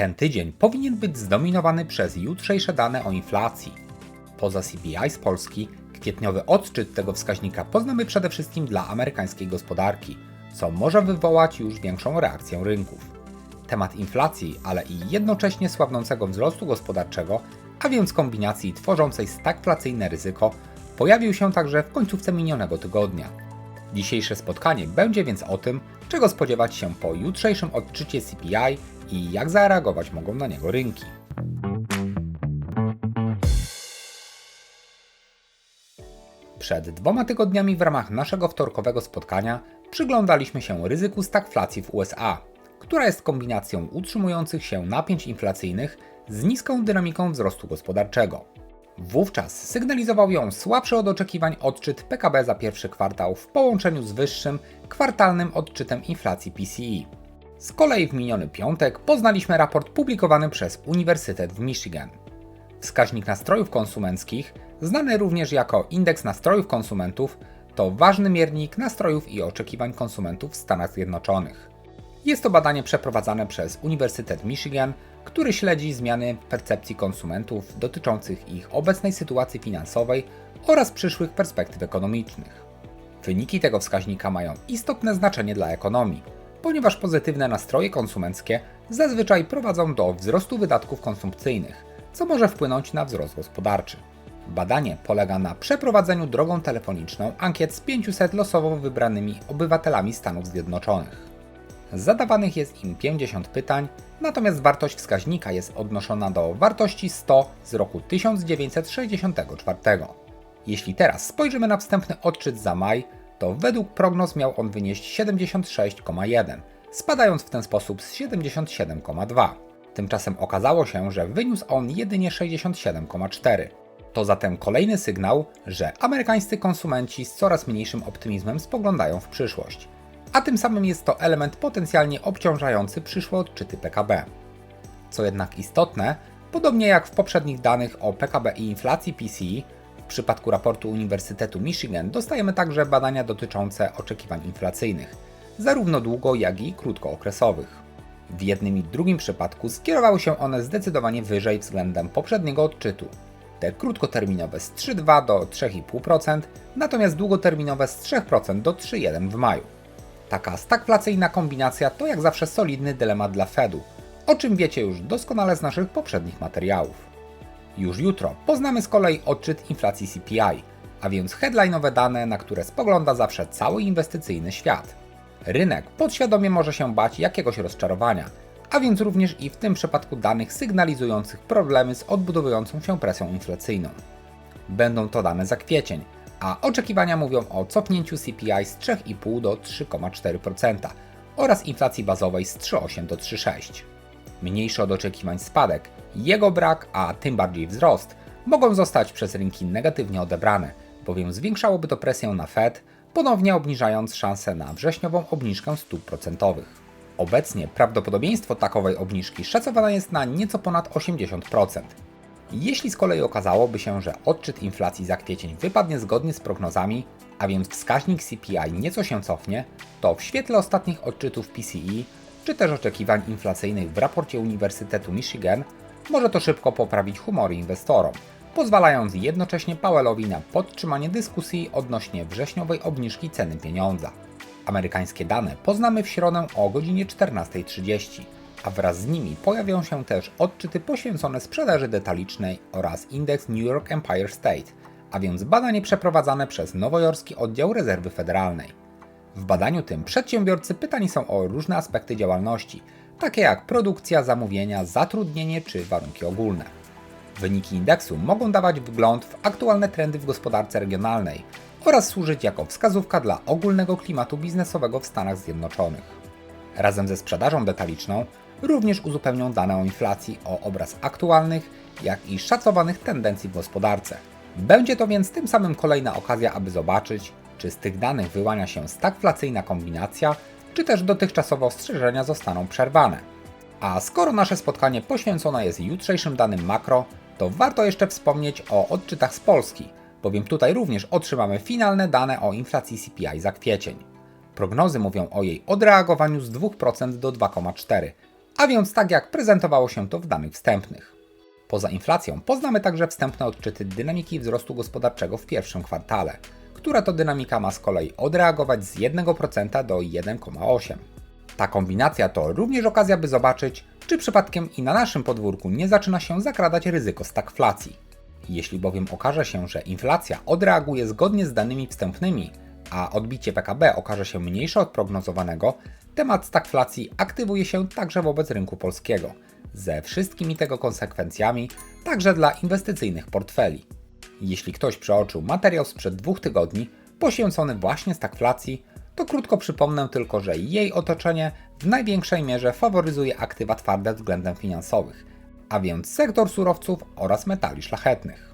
Ten tydzień powinien być zdominowany przez jutrzejsze dane o inflacji. Poza CPI z Polski, kwietniowy odczyt tego wskaźnika poznamy przede wszystkim dla amerykańskiej gospodarki, co może wywołać już większą reakcję rynków. Temat inflacji, ale i jednocześnie słabnącego wzrostu gospodarczego, a więc kombinacji tworzącej stagflacyjne ryzyko, pojawił się także w końcówce minionego tygodnia. Dzisiejsze spotkanie będzie więc o tym, czego spodziewać się po jutrzejszym odczycie CPI i jak zareagować mogą na niego rynki. Przed dwoma tygodniami w ramach naszego wtorkowego spotkania przyglądaliśmy się ryzyku stagflacji w USA, która jest kombinacją utrzymujących się napięć inflacyjnych z niską dynamiką wzrostu gospodarczego. Wówczas sygnalizował ją słabszy od oczekiwań odczyt PKB za pierwszy kwartał w połączeniu z wyższym kwartalnym odczytem inflacji PCE. Z kolei w miniony piątek poznaliśmy raport publikowany przez Uniwersytet w Michigan. Wskaźnik nastrojów konsumenckich, znany również jako indeks nastrojów konsumentów, to ważny miernik nastrojów i oczekiwań konsumentów w Stanach Zjednoczonych. Jest to badanie przeprowadzane przez Uniwersytet Michigan, który śledzi zmiany percepcji konsumentów dotyczących ich obecnej sytuacji finansowej oraz przyszłych perspektyw ekonomicznych. Wyniki tego wskaźnika mają istotne znaczenie dla ekonomii, ponieważ pozytywne nastroje konsumenckie zazwyczaj prowadzą do wzrostu wydatków konsumpcyjnych, co może wpłynąć na wzrost gospodarczy. Badanie polega na przeprowadzeniu drogą telefoniczną ankiet z 500 losowo wybranymi obywatelami Stanów Zjednoczonych. Zadawanych jest im 50 pytań, natomiast wartość wskaźnika jest odnoszona do wartości 100 z roku 1964. Jeśli teraz spojrzymy na wstępny odczyt za maj, to według prognoz miał on wynieść 76,1, spadając w ten sposób z 77,2. Tymczasem okazało się, że wyniósł on jedynie 67,4. To zatem kolejny sygnał, że amerykańscy konsumenci z coraz mniejszym optymizmem spoglądają w przyszłość. A tym samym jest to element potencjalnie obciążający przyszłe odczyty PKB. Co jednak istotne, podobnie jak w poprzednich danych o PKB i inflacji PCE, przypadku raportu Uniwersytetu Michigan dostajemy także badania dotyczące oczekiwań inflacyjnych, zarówno długo, jak i krótkookresowych. W jednym i drugim przypadku skierowały się one zdecydowanie wyżej względem poprzedniego odczytu. Te krótkoterminowe z 3,2 do 3,5%, natomiast długoterminowe z 3% do 3,1 w maju. Taka stagflacyjna kombinacja to jak zawsze solidny dylemat dla Fedu, o czym wiecie już doskonale z naszych poprzednich materiałów. Już jutro poznamy z kolei odczyt inflacji CPI, a więc headline'owe dane, na które spogląda zawsze cały inwestycyjny świat. Rynek podświadomie może się bać jakiegoś rozczarowania, a więc również i w tym przypadku danych sygnalizujących problemy z odbudowującą się presją inflacyjną. Będą to dane za kwiecień, a oczekiwania mówią o cofnięciu CPI z 3,5 do 3,4% oraz inflacji bazowej z 3,8 do 3,6. Mniejszy od oczekiwań spadek, jego brak, a tym bardziej wzrost, mogą zostać przez rynki negatywnie odebrane, bowiem zwiększałoby to presję na Fed, ponownie obniżając szanse na wrześniową obniżkę stóp procentowych. Obecnie prawdopodobieństwo takowej obniżki szacowane jest na nieco ponad 80%. Jeśli z kolei okazałoby się, że odczyt inflacji za kwiecień wypadnie zgodnie z prognozami, a więc wskaźnik CPI nieco się cofnie, to w świetle ostatnich odczytów PCE czy też oczekiwań inflacyjnych w raporcie Uniwersytetu Michigan może to szybko poprawić humory inwestorom, pozwalając jednocześnie Powellowi na podtrzymanie dyskusji odnośnie wrześniowej obniżki ceny pieniądza. Amerykańskie dane poznamy w środę o godzinie 14.30, a wraz z nimi pojawią się też odczyty poświęcone sprzedaży detalicznej oraz indeks New York Empire State, a więc badanie przeprowadzane przez nowojorski oddział rezerwy federalnej. W badaniu tym przedsiębiorcy pytani są o różne aspekty działalności, takie jak produkcja, zamówienia, zatrudnienie czy warunki ogólne. Wyniki indeksu mogą dawać wgląd w aktualne trendy w gospodarce regionalnej oraz służyć jako wskazówka dla ogólnego klimatu biznesowego w Stanach Zjednoczonych. Razem ze sprzedażą detaliczną również uzupełnią dane o inflacji o obraz aktualnych, jak i szacowanych tendencji w gospodarce. Będzie to więc tym samym kolejna okazja, aby zobaczyć, czy z tych danych wyłania się stagflacyjna kombinacja, czy też dotychczasowe ostrzeżenia zostaną przerwane. A skoro nasze spotkanie poświęcone jest jutrzejszym danym makro, to warto jeszcze wspomnieć o odczytach z Polski, bowiem tutaj również otrzymamy finalne dane o inflacji CPI za kwiecień. Prognozy mówią o jej odreagowaniu z 2% do 2,4%, a więc tak jak prezentowało się to w danych wstępnych. Poza inflacją poznamy także wstępne odczyty dynamiki wzrostu gospodarczego w pierwszym kwartale, która to dynamika ma z kolei odreagować z 1% do 1,8%. Ta kombinacja to również okazja, by zobaczyć, czy przypadkiem i na naszym podwórku nie zaczyna się zakradać ryzyko stagflacji. Jeśli bowiem okaże się, że inflacja odreaguje zgodnie z danymi wstępnymi, a odbicie PKB okaże się mniejsze od prognozowanego, temat stagflacji aktywuje się także wobec rynku polskiego, ze wszystkimi tego konsekwencjami, także dla inwestycyjnych portfeli. Jeśli ktoś przeoczył materiał sprzed dwóch tygodni poświęcony właśnie stagflacji, to krótko przypomnę tylko, że jej otoczenie w największej mierze faworyzuje aktywa twarde względem finansowych, a więc sektor surowców oraz metali szlachetnych.